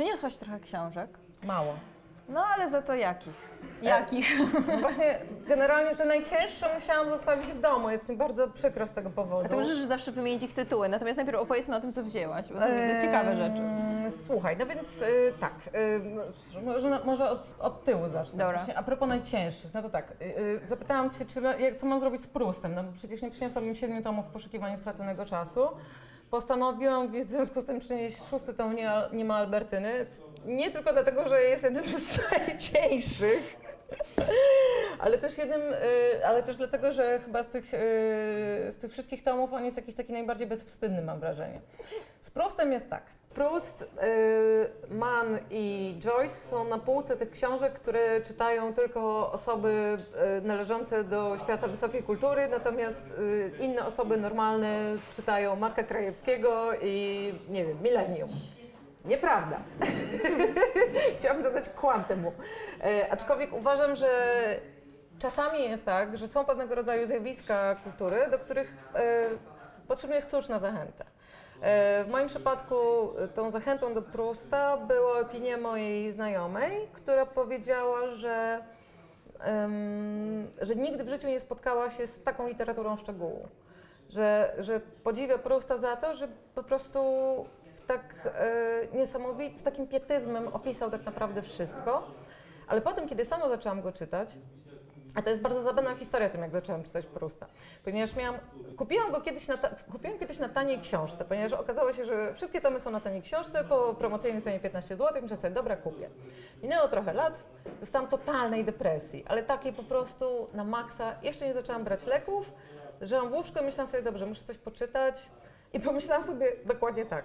Przyniosłaś trochę książek. Mało. No ale za to jakich? Jakich? No właśnie, generalnie te najcięższe musiałam zostawić w domu. Jest mi bardzo przykro z tego powodu. A ty możesz zawsze wymienić ich tytuły, natomiast najpierw opowiedzmy o tym, co wzięłaś, bo to widzę ciekawe rzeczy. Słuchaj, no więc y, tak, y, może, może od, od tyłu zacznę. Dobra. Właśnie, a propos najcięższych, no to tak, y, y, zapytałam Cię, czy, ma- jak, co mam zrobić z Prustem, no bo przecież nie przyniosłabym siedmiu tomów w poszukiwaniu straconego czasu. Postanowiłam w związku z tym przynieść szósty tom nie, nie ma Albertyny. Nie tylko dlatego, że jest jednym z najcieńszych, ale też jednym, y, ale też dlatego, że chyba z tych, y, z tych wszystkich tomów on jest jakiś taki najbardziej bezwstydny, mam wrażenie. Z Proustem jest tak. Proust, y, Mann i Joyce są na półce tych książek, które czytają tylko osoby należące do świata wysokiej kultury, natomiast inne osoby normalne czytają Marka Krajewskiego i nie wiem, Millennium. Nieprawda. Chciałabym zadać kłam temu. E, aczkolwiek uważam, że czasami jest tak, że są pewnego rodzaju zjawiska kultury, do których e, potrzebna jest sztuczna zachęta. E, w moim przypadku e, tą zachętą do Prusta była opinia mojej znajomej, która powiedziała, że, że nigdy w życiu nie spotkała się z taką literaturą szczegółu. Że, że podziwia Prusta za to, że po prostu tak e, niesamowity, z takim pietyzmem opisał tak naprawdę wszystko. Ale potem, kiedy sama zaczęłam go czytać, a to jest bardzo zabawna historia o tym, jak zaczęłam czytać Prusta. Ponieważ miałam, kupiłam go kiedyś na, ta, kupiłam kiedyś na taniej książce, ponieważ okazało się, że wszystkie tomy są na taniej książce, po promocyjnej cenie 15 zł, myślę sobie, dobra, kupię. Minęło trochę lat, dostałam totalnej depresji, ale takiej po prostu na maksa. Jeszcze nie zaczęłam brać leków, żyłam w łóżku i myślałam sobie, dobrze, muszę coś poczytać. I pomyślałam sobie dokładnie tak.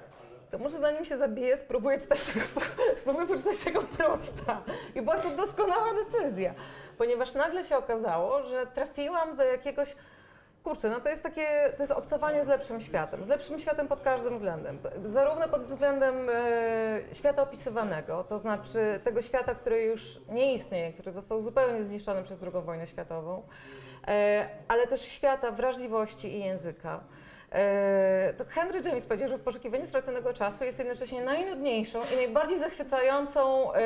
To może zanim się zabiję, spróbuję czytać tego, spróbuję poczytać tego prosta. I była to doskonała decyzja, ponieważ nagle się okazało, że trafiłam do jakiegoś Kurczę, no to jest takie, to jest obcowanie z lepszym światem, z lepszym światem pod każdym względem. Zarówno pod względem e, świata opisywanego, to znaczy tego świata, który już nie istnieje, który został zupełnie zniszczony przez II wojnę światową, e, ale też świata wrażliwości i języka. E, to Henry James powiedział, że w poszukiwaniu straconego czasu jest jednocześnie najnudniejszą i najbardziej zachwycającą e,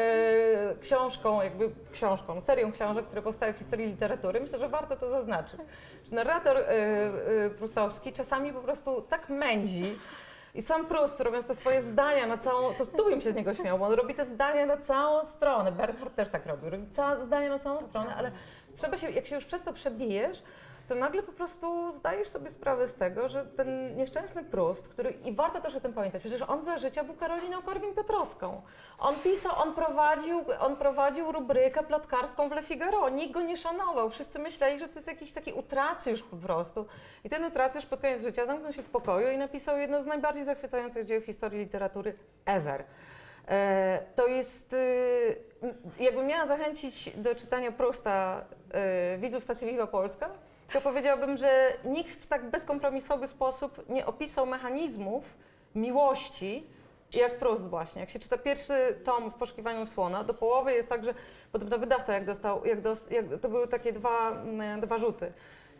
książką, jakby książką, serią książek, które powstały w historii literatury. Myślę, że warto to zaznaczyć. Że narrator e, prustowski czasami po prostu tak mędzi, i sam Prust, robiąc te swoje zdania na całą, to tu bym się z niego śmiał, bo on robi te zdania na całą stronę. Bernhard też tak robił, robi ca- zdania na całą stronę, ale trzeba się, jak się już przez to przebijesz, to nagle po prostu zdajesz sobie sprawę z tego, że ten nieszczęsny Prust, który, i warto też o tym pamiętać, przecież on za życia był Karoliną Korwin-Piotrowską. On pisał, on prowadził, on prowadził rubrykę plotkarską w Le Figaro, nikt go nie szanował, wszyscy myśleli, że to jest jakiś taki utracjusz po prostu. I ten utracjusz pod koniec życia zamknął się w pokoju i napisał jedno z najbardziej zachwycających dzieł historii literatury ever. E, To jest, y, jakbym miała zachęcić do czytania Prusta y, widzów stacji Viva Polska, to powiedziałabym, że nikt w tak bezkompromisowy sposób nie opisał mechanizmów miłości, jak Proust właśnie. Jak się czyta pierwszy tom w poszukiwaniu słona, do połowy jest tak, że podobno wydawca jak dostał, jak dos, jak, to były takie dwa, mm, dwa rzuty.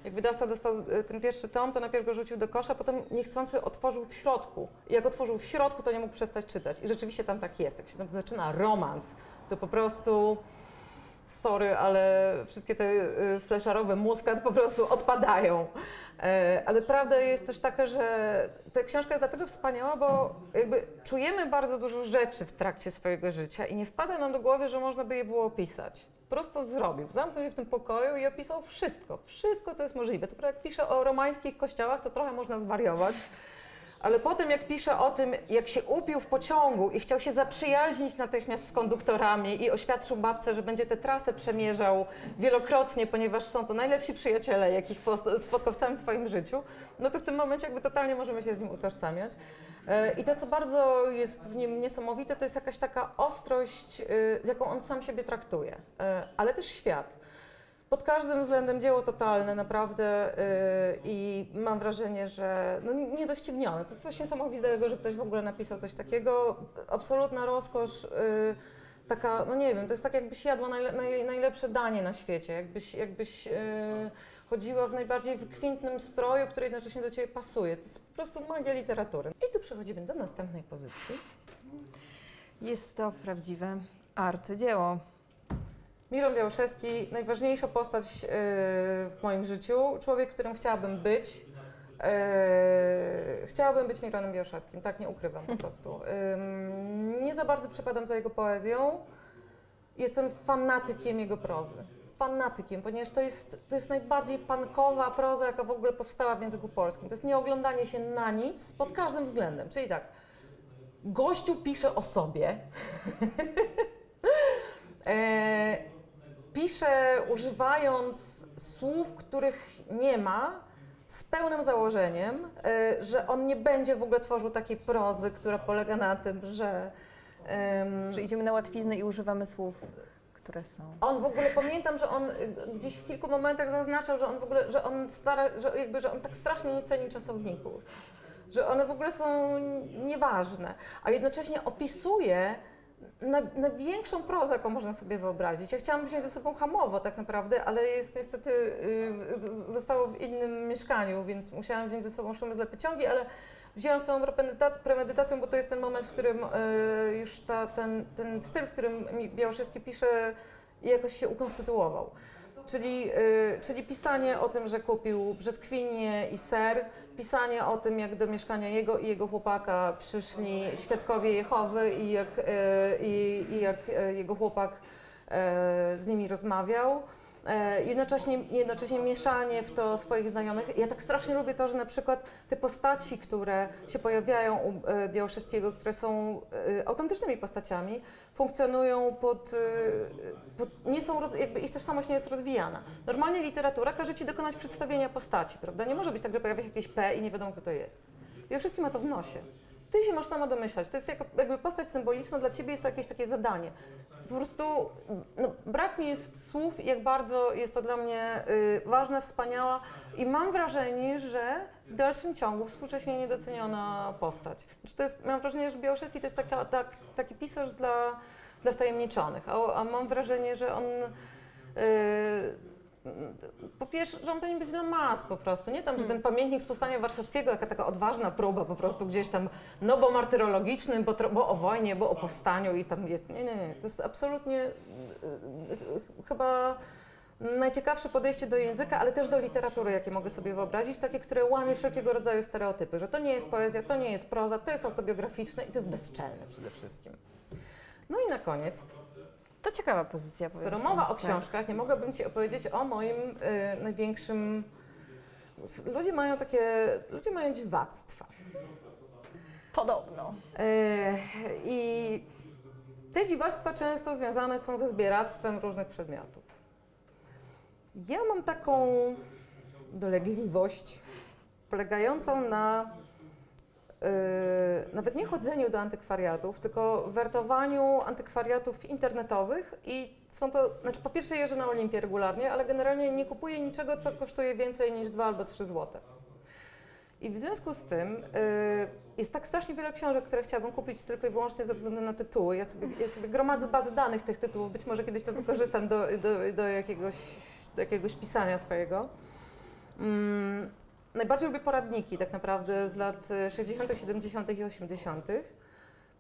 Jak wydawca dostał e, ten pierwszy tom, to najpierw go rzucił do kosza, potem niechcący otworzył w środku. I jak otworzył w środku, to nie mógł przestać czytać. I rzeczywiście tam tak jest. Jak się tam zaczyna romans, to po prostu sorry, ale wszystkie te y, fleszarowe muskat po prostu odpadają. E, Ale prawda jest też taka, że ta książka jest dlatego wspaniała, bo jakby czujemy bardzo dużo rzeczy w trakcie swojego życia i nie wpada nam do głowy, że można by je było opisać. Prosto zrobił. Zamknął się w tym pokoju i opisał wszystko. Wszystko, co jest możliwe. Co prawda, jak pisze o romańskich kościołach, to trochę można zwariować. Ale potem jak pisze o tym, jak się upił w pociągu i chciał się zaprzyjaźnić natychmiast z konduktorami i oświadczył babce, że będzie tę trasę przemierzał wielokrotnie, ponieważ są to najlepsi przyjaciele, jakich spotkał w całym swoim życiu, no to w tym momencie jakby totalnie możemy się z nim utożsamiać. I to, co bardzo jest w nim niesamowite, to jest jakaś taka ostrość, e, z jaką on sam siebie traktuje, E, ale też świat. Pod każdym względem dzieło totalne, naprawdę yy, i mam wrażenie, że no, niedoścignione. To jest coś niesamowitego, że ktoś w ogóle napisał coś takiego. Absolutna rozkosz, taka, no nie wiem, to jest tak jakbyś jadła najle, naj, najlepsze danie na świecie, jakbyś, jakbyś yy, chodziła w najbardziej wykwintnym stroju, który jednocześnie do Ciebie pasuje. To jest po prostu magia literatury. I tu przechodzimy do następnej pozycji. Jest to prawdziwe arcydzieło. Miron Białoszewski, najważniejsza postać yy, w moim życiu, człowiek, którym chciałabym być. Chciałabym być Mironem Białoszewskim, tak nie ukrywam po prostu. Ym, nie za bardzo przepadam za jego poezją. Jestem fanatykiem jego prozy. Fanatykiem, ponieważ to jest, to jest najbardziej pankowa proza, jaka w ogóle powstała w języku polskim. To jest nieoglądanie się na nic pod każdym względem. Czyli tak, gościu pisze o sobie. e, pisze używając słów, których nie ma, z pełnym założeniem, e, że on nie będzie w ogóle tworzył takiej prozy, która polega na tym, że. em, Że idziemy na łatwiznę i używamy słów, które są. on w ogóle pamiętam, że on y, gdzieś w kilku momentach zaznaczał, że on w ogóle, że on stara, że jakby, że on tak strasznie nie ceni czasowników. Że one w ogóle są nieważne, a jednocześnie opisuje na, na większą prozę, jaką można sobie wyobrazić. Ja chciałam wziąć ze sobą hamowo tak naprawdę, ale jest niestety y, zostało w innym mieszkaniu, więc musiałam wziąć ze sobą szumy z pociągi, ale wzięłam sobą premedyta- premedytacją, bo to jest ten moment, w którym y, już ta, ten, ten styl, w którym mi Białoszewski pisze, jakoś się ukonstytuował. Czyli, y, czyli pisanie o tym, że kupił brzoskwinię i ser, pisanie o tym, jak do mieszkania jego i jego chłopaka przyszli świadkowie Jehowy i jak, y, i, i jak y, jego chłopak y, z nimi rozmawiał. E, Jednocześnie, jednocześnie mieszanie w to swoich znajomych. Ja tak strasznie lubię to, że na przykład te postaci, które się pojawiają u e, Białoszewskiego, które są e, autentycznymi postaciami, funkcjonują pod, pod nie są, roz, jakby ich tożsamość nie jest rozwijana. Normalnie literatura każe ci dokonać przedstawienia postaci, prawda? Nie może być tak, że pojawia się jakieś P i nie wiadomo, kto to jest. Białoszewski ma to w nosie. Ty się masz sama domyślać. To jest jakby postać symboliczna, dla ciebie jest to jakieś takie zadanie. Po prostu no, brak mi jest słów, jak bardzo jest to dla mnie y, ważne, wspaniała i mam wrażenie, że w dalszym ciągu współcześnie niedoceniona postać. Znaczy to jest, mam wrażenie, że Białoszewski to jest taka, tak, taki pisarz dla, dla wtajemniczonych, a, a mam wrażenie, że on y, po pierwsze, że on powinien być dla mas po prostu, nie tam, że ten pamiętnik z Powstania Warszawskiego, jaka taka odważna próba po prostu gdzieś tam, no bo martyrologiczny, bo, bo o wojnie, bo o powstaniu i tam jest, nie, nie, nie, to jest absolutnie y, y, chyba najciekawsze podejście do języka, ale też do literatury, jakie mogę sobie wyobrazić, takie, które łamie wszelkiego rodzaju stereotypy, że to nie jest poezja, to nie jest proza, to jest autobiograficzne i to jest bezczelne przede wszystkim. No i na koniec, To ciekawa pozycja. Skoro mowa o książkach, nie mogłabym Ci opowiedzieć o moim y, największym... Ludzie mają takie... Ludzie mają dziwactwa. Podobno. Y, I te dziwactwa często związane są ze zbieractwem różnych przedmiotów. Ja mam taką dolegliwość polegającą na nawet nie chodzeniu do antykwariatów, tylko wertowaniu antykwariatów internetowych i są to, znaczy po pierwsze jeżdżę na Olimpię regularnie, ale generalnie nie kupuję niczego, co kosztuje więcej niż 2 albo 3 złote. I w związku z tym y, jest tak strasznie wiele książek, które chciałabym kupić tylko i wyłącznie ze względu na tytuły. Ja sobie, ja sobie gromadzę bazę danych tych tytułów, być może kiedyś to wykorzystam do, do, do, jakiegoś, do jakiegoś pisania swojego. Mm, najbardziej lubię poradniki tak naprawdę z lat y, 60., 70. i 80.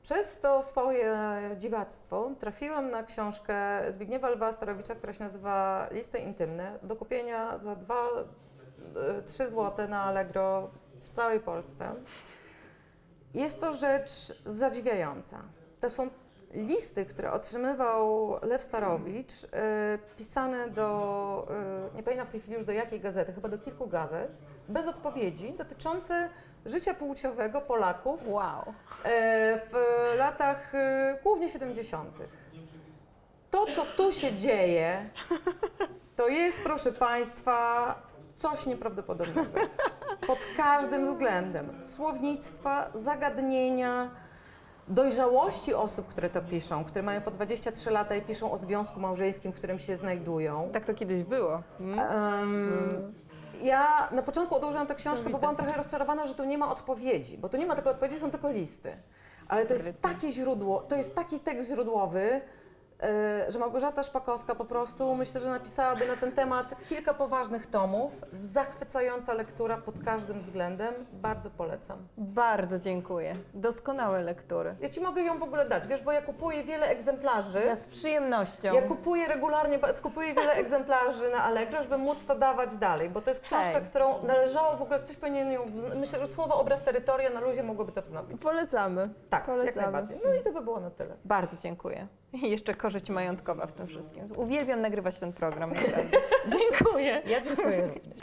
Przez to swoje dziwactwo trafiłam na książkę Zbigniewa Lwa Starowicza, która się nazywa Listy intymne, do kupienia za 2-3 zł na Allegro w całej Polsce. Jest to rzecz zadziwiająca. To są listy, które otrzymywał Lew Starowicz, y, pisane do, y, nie pamiętam w tej chwili już do jakiej gazety, chyba do kilku gazet, bez odpowiedzi, dotyczące życia płciowego Polaków Wow. e, w latach głównie 70. To, co tu się dzieje, to jest, proszę Państwa, coś nieprawdopodobnego. Pod każdym względem. Słownictwa, zagadnienia, dojrzałości osób, które to piszą, które mają po 23 lata i piszą o związku małżeńskim, w którym się znajdują. Tak to kiedyś było. Mm. Em, ja na początku odłożyłam tę książkę, bo byłam trochę rozczarowana, że tu nie ma odpowiedzi, bo tu nie ma tylko odpowiedzi, są tylko listy. Ale to jest Sprytne. takie źródło, to jest taki tekst źródłowy, że Małgorzata Szpakowska po prostu myślę, że napisałaby na ten temat kilka poważnych tomów. Zachwycająca lektura pod każdym względem. Bardzo polecam. Bardzo dziękuję. Doskonałe lektury. Ja Ci mogę ją w ogóle dać, wiesz, bo ja kupuję wiele egzemplarzy. Ja z przyjemnością. Ja kupuję regularnie, skupuję wiele egzemplarzy na Allegro, żeby móc to dawać dalej, bo to jest książka, Hej. którą należało w ogóle, ktoś powinien ją, myślę, że słowo obraz terytoria na luzie mogłoby to wznowić. Polecamy. Tak, jak Polecamy. najbardziej. No i to by było na tyle. Bardzo dziękuję. I jeszcze korzyść majątkowa w tym wszystkim. Uwielbiam nagrywać ten program. Dziękuję. Ja dziękuję również.